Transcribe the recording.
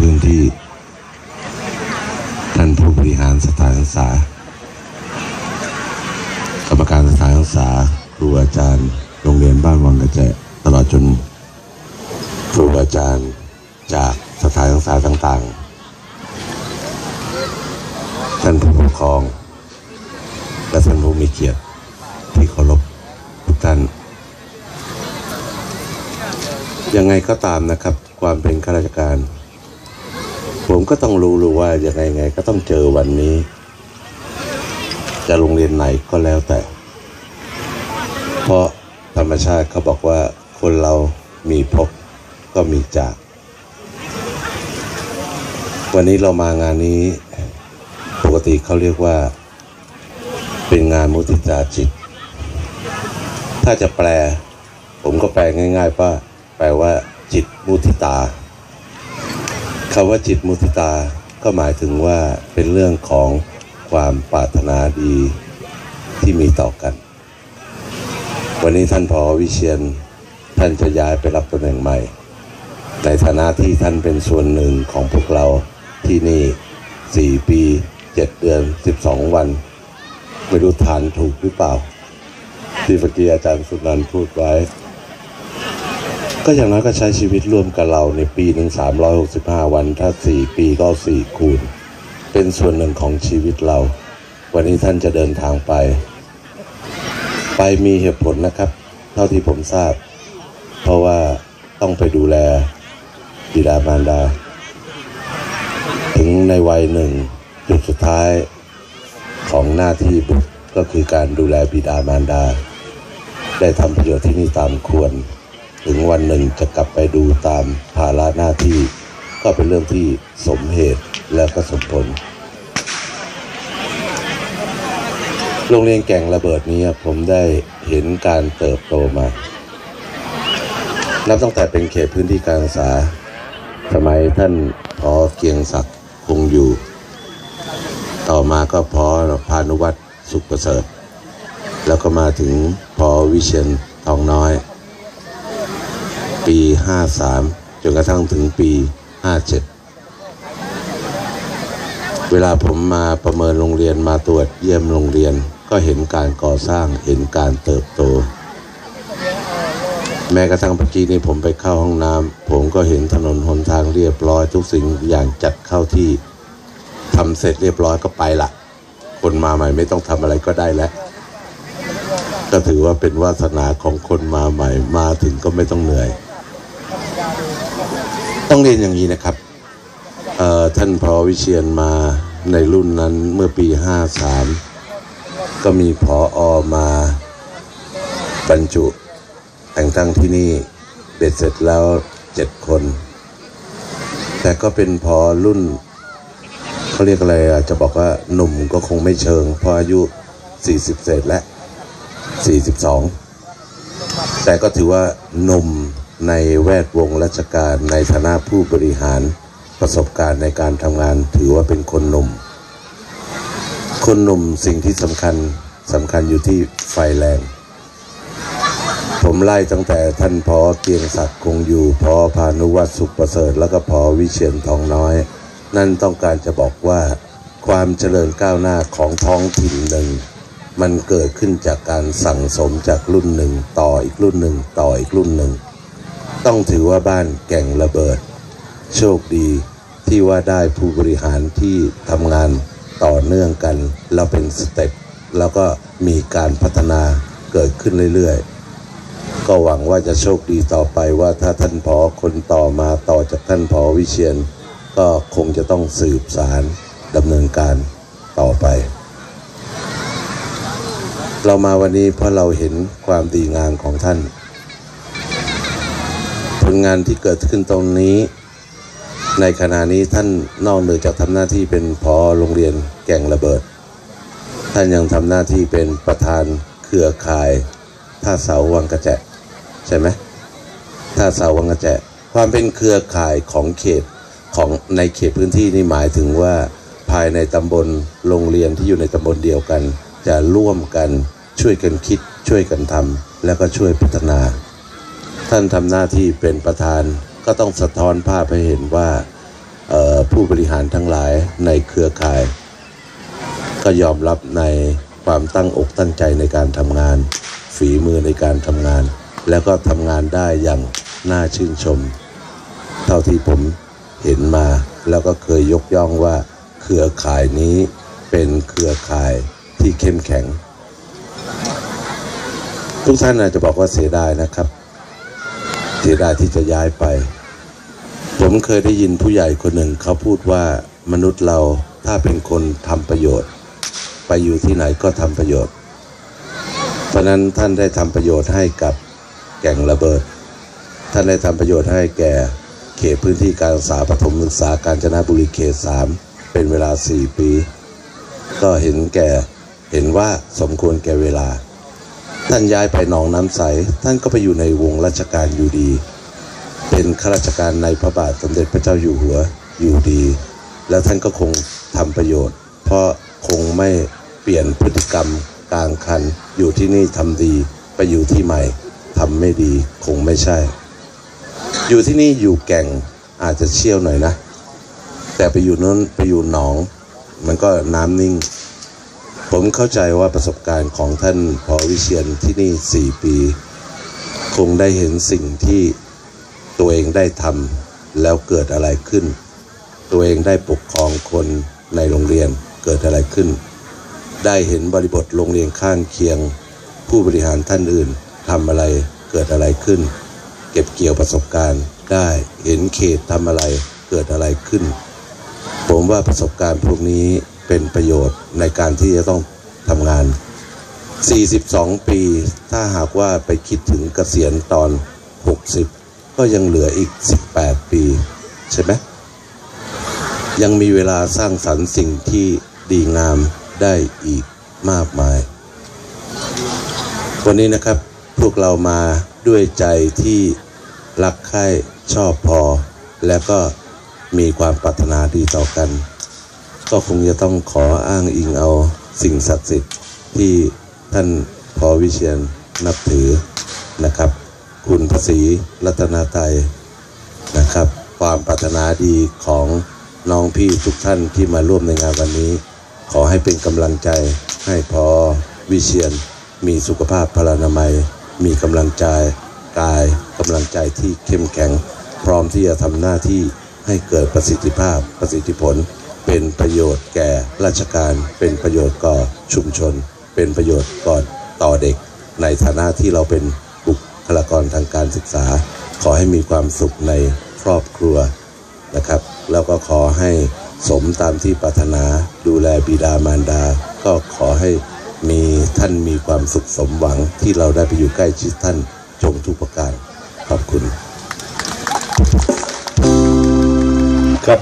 เจ้าของพื้นที่ ท่านผู้บริหารสถานศึกษากรรมการสถานศึกษาครูอาจารย์ โรงเรียนบ้านวังกระแจตลอดจนครูอาจารย์จากสถานศึกษาต่างๆ ท่านผู้ปกครอง และท่านผู้มีเกียรติที่เคารพทุกท่าน ยังไงก็ตามนะครับ ความเป็นข้าราชการ ผมก็ต้องรู้รู้ว่ายังไงไง ก็ต้องเจอวันนี้ จะโรงเรียนไหนก็แล้วแต่ เพราะธรรมชาติเขาบอกว่าคนเรามีพบก็มีจาก วันนี้เรามางานนี้ ปกติเขาเรียกว่า เป็นงานมุติตาจิต ถ้าจะแปล ผมก็แปลง่าย ๆ ว่า แปลว่าจิตมุติตา คำว่าจิตมุติตาก็หมายถึงว่าเป็นเรื่องของความปรารถนาดีที่มีต่อกัน วันนี้ท่านพอวิเชียนท่านจะย้ายไปรับตำแหน่งใหม่ ในฐานะที่ท่านเป็นส่วนหนึ่งของพวกเราที่นี่ 4 ปี 7 เดือน 12 วัน ไม่รู้ทานถูกหรือเปล่าที่เมื่อกี้อาจารย์สุนันท์พูดไว้ ก็อย่างน้อยก็ใช้ชีวิตร่วมกับเราในปีหนึ่ง365 วัน ถ้า 4 ปีก็ 4 คูณ เป็นส่วนหนึ่งของชีวิตเรา วันนี้ท่านจะเดินทางไป ไปมีเหตุผลนะครับ เท่าที่ผมทราบ เพราะว่าต้องไปดูแลบิดามารดา ถึงในวัยหนึ่ง จุดสุดท้ายของหน้าที่บุตรก็คือการดูแลบิดามารดา ได้ทำประโยชน์ที่นี่ตามควร ถึงวันหนึ่งจะกลับไปดูตามภาระหน้าที่ ก็เป็นเรื่องที่สมเหตุและก็สมผล โรงเรียนแก่งระเบิดนี้ผมได้เห็นการเติบโตมา นับตั้งแต่เป็นเขตพื้นที่การศึกษา สมัยท่านพอเกียงศักดิ์คงอยู่ ต่อมาก็พอพานุวัตรสุขประเสริฐ แล้วก็มาถึงพอวิเชียนทองน้อย ปี 53 จนกระทั่งถึงปี 57 เวลาผมมาประเมินโรงเรียนมาตรวจเยี่ยมโรงเรียนก็เห็นการก่อสร้างเห็นการเติบโต แม้กระทั่งเมื่อกี้นี้ผมไปเข้าห้องน้ำผมก็เห็นถนนหนทางเรียบร้อยทุกสิ่งอย่างจัดเข้าที่ทำเสร็จเรียบร้อยก็ไปละคนมาใหม่ไม่ต้องทำอะไรก็ได้แล้วก็ถือว่าเป็นวาสนาของคนมาใหม่มาถึงก็ไม่ต้องเหนื่อย ต้องเรียนอย่างนี้นะครับท่านพอวิเชียนมาในรุ่นนั้นเมื่อปี 53 ก็มีพออมาบรรจุแต่งตั้งที่นี่เบ็ดเสร็จแล้วเจ็ดคน แต่ก็เป็นพอรุ่นเขาเรียกอะไรอะจะบอกว่าหนุ่มก็คงไม่เชิงเพราะอายุ 40 เศษและ 42 แต่ก็ถือว่าหนุ่ม ในแวดวงราชการในฐานะผู้บริหารประสบการณ์ในการทำงานถือว่าเป็นคนหนุ่ม คนหนุ่มสิ่งที่สำคัญสำคัญอยู่ที่ไฟแรง ผมไล่ตั้งแต่ท่านพอเกียงศักดิ์คงอยู่พอพานุวัตรสุขประเสริฐ แล้วก็พอวิเชียนทองน้อย นั่นต้องการจะบอกว่าความเจริญก้าวหน้าของท้องถิ่นหนึ่ง มันเกิดขึ้นจากการสั่งสมจากรุ่นหนึ่ง ต่ออีกรุ่นหนึ่ง ต่ออีกรุ่นหนึ่ง ต้องถือว่าบ้านแก่งระเบิด โชคดีที่ว่าได้ผู้บริหารที่ทำงานต่อเนื่องกันแล้วเป็นสเต็ปแล้วก็มีการพัฒนาเกิดขึ้นเรื่อยๆ ก็หวังว่าจะโชคดีต่อไปว่าถ้าท่านพอคนต่อมาต่อจากท่านพอวิเชียน ก็คงจะต้องสืบสารดำเนินการต่อไป เรามาวันนี้เพราะเราเห็นความดีงามของท่าน ลงานที่เกิดขึ้นตรงนี้ ในขณะนี้ท่านนอกเหนือจากทำหน้าที่เป็นพอโรงเรียนแก่งระเบิด ท่านยังทำหน้าที่เป็นประธานเครือข่ายท่าเสาวังกระแจใช่ไหมท่าเสาวังกระแจความเป็นเครือข่ายของเขตของในเขตพื้นที่นี่หมายถึงว่าภายในตำบลโรงเรียนที่อยู่ในตำบลเดียวกัน จะร่วมกันช่วยกันคิดช่วยกันทำแล้วก็ช่วยพัฒนา ท่านทำหน้าที่เป็นประธานก็ต้องสะท้อนภาพให้เห็นว่าผู้บริหารทั้งหลายในเครือข่าย ก็ยอมรับในความตั้งอกตั้งใจในการทำงาน ฝีมือในการทำงาน แล้วก็ทำงานได้อย่างน่าชื่นชม เท่าที่ผมเห็นมา แล้วก็เคยยกย่องว่าเครือข่ายนี้เป็นเครือข่ายที่เข้มแข็ง ทุกท่านอาจจะบอกว่าเสียดายนะครับ เสียดายที่จะย้ายไป ผมเคยได้ยินผู้ใหญ่คนหนึ่งเขาพูดว่ามนุษย์เราถ้าเป็นคนทำประโยชน์ ไปอยู่ที่ไหนก็ทำประโยชน์ เพราะนั้นท่านได้ทำประโยชน์ให้กับแก่งระเบิด ท่านได้ทำประโยชน์ให้แก่เขตพื้นที่การศึกษาปฐมศึกษาการจนบุรีเขตสามเป็นเวลา 4 ปี ก็เห็นแก่เห็นว่าสมควรแก่เวลา ท่านย้ายไปหนองน้ำใส ท่านก็ไปอยู่ในวงราชการอยู่ดี เป็นข้าราชการในพระบาทสมเด็จพระเจ้าอยู่หัวอยู่ดี แล้วท่านก็คงทำประโยชน์ เพราะคงไม่เปลี่ยนพฤติกรรมกลางคัน อยู่ที่นี่ทำดีไปอยู่ที่ใหม่ทำไม่ดีคงไม่ใช่ อยู่ที่นี่อยู่แก่งอาจจะเชี่ยวหน่อยนะ แต่ไปอยู่นู้นไปอยู่หนอง มันก็น้ำนิ่ง ผมเข้าใจว่าประสบการณ์ของท่านพอวิเชียนที่นี่ 4 ปี คงได้เห็นสิ่งที่ตัวเองได้ทำแล้วเกิดอะไรขึ้น ตัวเองได้ปกครองคนในโรงเรียนเกิดอะไรขึ้น ได้เห็นบริบทโรงเรียนข้างเคียง ผู้บริหารท่านอื่นทำอะไรเกิดอะไรขึ้น เก็บเกี่ยวประสบการณ์ได้เห็นเขตทำอะไรเกิดอะไรขึ้น ผมว่าประสบการณ์พวกนี้ เป็นประโยชน์ในการที่จะต้องทำงาน 42 ปี ถ้าหากว่าไปคิดถึงเกษียณตอน 60 ก็ยังเหลืออีก 18 ปี ใช่ไหมยังมีเวลาสร้างสรรค์สิ่งที่ดีงามได้อีกมากมาย วันนี้นะครับพวกเรามาด้วยใจที่รักใคร่ชอบพอ แล้วก็มีความปรารถนาดีต่อกัน ก็คงจะต้องขออ้างอิงเอาสิ่งศักดิ์สิทธิ์ที่ท่านพอวิเชียนนับถือนะครับ คุณพระศรีรัตนาไตยนะครับ ความปรารถนาดีของน้องพี่ทุกท่านที่มาร่วมในงานวันนี้ ขอให้เป็นกำลังใจให้พอวิเชียนมีสุขภาพพลานามัย มีกำลังใจกายกำลังใจที่เข้มแข็ง พร้อมที่จะทำหน้าที่ให้เกิดประสิทธิภาพประสิทธิผล เป็นประโยชน์แก่ราชการ เป็นประโยชน์ก่อชุมชน เป็นประโยชน์ก่อต่อเด็ก ในฐานะที่เราเป็นบุคลากรทางการศึกษา ขอให้มีความสุขในครอบครัวนะครับ แล้วก็ขอให้สมตามที่ปรารถนาดูแลบิดามารดา ก็ขอให้มีท่านมีความสุขสมหวังที่เราได้ไปอยู่ใกล้ชิดท่านจงทุกประการขอบคุณครับ